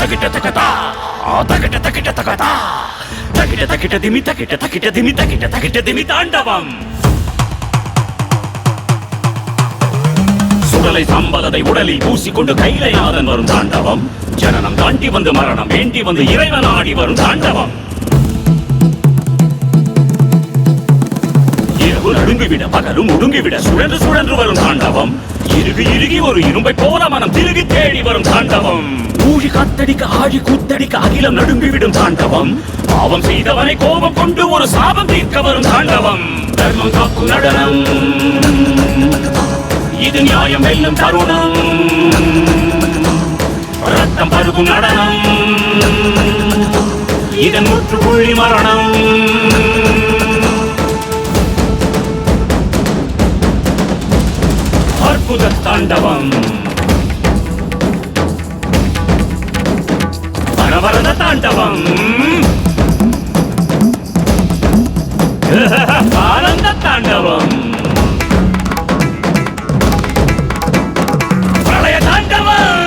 தகிட்ட தகதா தகிட்ட தகிட்ட தகதா தகிட்ட தகிட்ட திமி தகிட்ட தகிட்ட திமி தகிட்ட தகிட்ட திமி தாண்டவம் சுடலை சம்பலதை உடலில் பூசிக்கொண்டு கைலைநாதன் வரும் தாண்டவம் ஜனனம் தாண்டி வந்து மரணம் வேண்டி வந்து இறைவன் ஆடி வரும் தாண்டவம் இரவு நடுங்கிவிட பகலும் ஒடுங்கிவிட சுழன்று சுழன்று வரும் தாண்டவம் இறுகி இறுகி ஒரு இரும்பை போல மனம் திருகி தேடி வரும் தாண்டவம் ஊழி காத்தடிக்க ஆழி கூத்தடிக்க அகிலம் நடுங்கிவிடும் தாண்டவம். பாவம் செய்தவனை கோபம் கொண்டு ஒரு சாபம் தீர்க்க வரும் தாண்டவம். தர்மம் காக்கும் நடனம். இது நியாயம் வெல்லும் தருணம். ரத்தம் பருகும் நடனம். இதன் முற்றுப்புள்ளி மரணம். அற்புத தாண்டவம். வரத தாண்டவம். ஆனந்த தாண்டவம். பிரளய தாண்டவம்.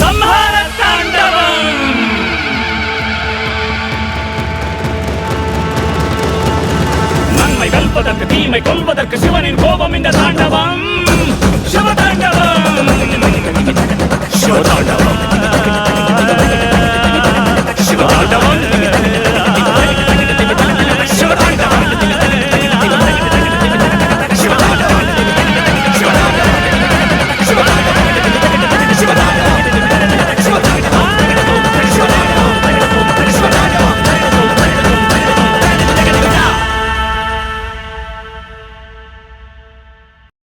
சம்ஹார தாண்டவம். நன்மை வெல்வதற்கு தீமை கொள்வதற்கு சிவனின் கோபம் இந்த தாண்டவம். சிவ